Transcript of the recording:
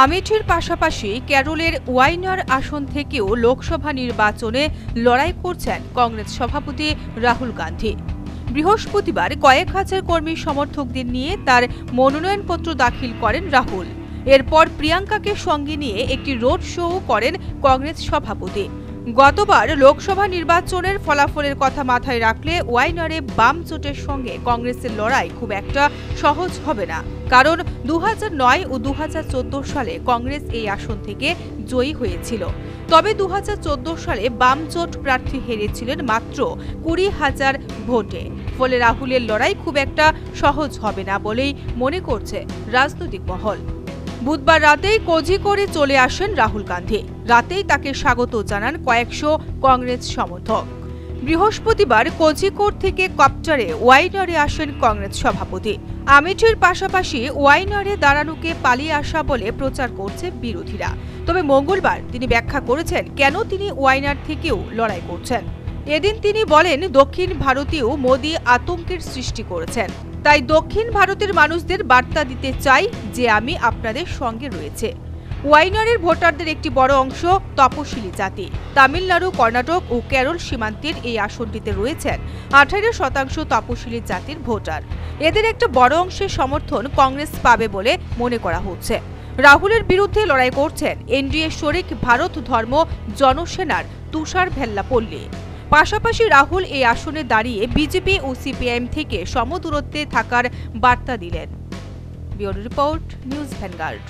আমেঠির পাশাপাশি ক্যারলের ওয়াইনার আসন থেকেও লোকসভা নির্বাচনে লড়াই করছেন কংগ্রেস সভাপতি রাহুল গান্ধী। বৃহস্পতিবার কয়েক হাজার কর্মী সমর্থকদের নিয়ে তার মনোনয়নপত্র দাখিল করেন রাহুল। এরপর প্রিয়াঙ্কাকে সঙ্গে নিয়ে একটি রোড শোও করেন কংগ্রেস সভাপতি। গতবার লোকসভা নির্বাচনের ফলাফলের কথা মাথায় রাখলে ওয়াইনারে বাম জোটের সঙ্গে কংগ্রেসের লড়াই খুব একটা সহজ হবে না। কারণ দু হাজার নয় ও দুহাজার চোদ্দ সালে কংগ্রেস এই আসন থেকে জয়ী হয়েছিল। তবে দু হাজার চোদ্দ সালে বাম জোট প্রার্থী হেরেছিলেন মাত্র কুড়ি হাজার ভোটে। ফলে রাহুলের লড়াই খুব একটা সহজ হবে না বলেই মনে করছে রাজনৈতিক মহল। বুধবার রাতেই কোঝিকোড়ে চলে আসেন রাহুল গান্ধী। রাতেই তাকে স্বাগত জানান কয়েকশো কংগ্রেস সমর্থক। বৃহস্পতিবার কোঝিকোড় থেকে কপ্টারে ওয়াইনারে আসেন কংগ্রেস সভাপতি। আমেঠির পাশাপাশি ওয়াইনারে দাঁড়ানোকে পালিয়ে আসা বলে প্রচার করছে বিরোধীরা। তবে মঙ্গলবার তিনি ব্যাখ্যা করেছেন, কেন তিনি ওয়াইনার থেকেও লড়াই করছেন। এদিন তিনি বলেন, দক্ষিণ ভারতীয় মোদী আতঙ্কের সৃষ্টি করেছেন। তাই দক্ষিণ ভারতের মানুষদের বার্তা দিতে চাই যে আমি আপনাদের সঙ্গে রয়েছে। ওয়াইনারের ভোটারদের একটি বড় অংশ তপশিলি জাতি। তামিলনাড়ু, কর্ণাটক ও কেরল সীমান্তের এই আসনটিতে রয়েছেন আঠারো শতাংশ তপশিলি জাতির ভোটার। এদের একটা বড় অংশের সমর্থন কংগ্রেস পাবে বলে মনে করা হচ্ছে। রাহুলের বিরুদ্ধে লড়াই করছেন এনডিএ শরিক ভারত ধর্ম জনসেনার তুষার ভেল্লাপল্লী। পাশাপাশি রাহুল এই আসনে দাঁড়িয়ে বিজেপি ও সিপিআইএম থেকে সমদূরত্বে থাকার বার্তা দিলেন। Report, news Vanguard.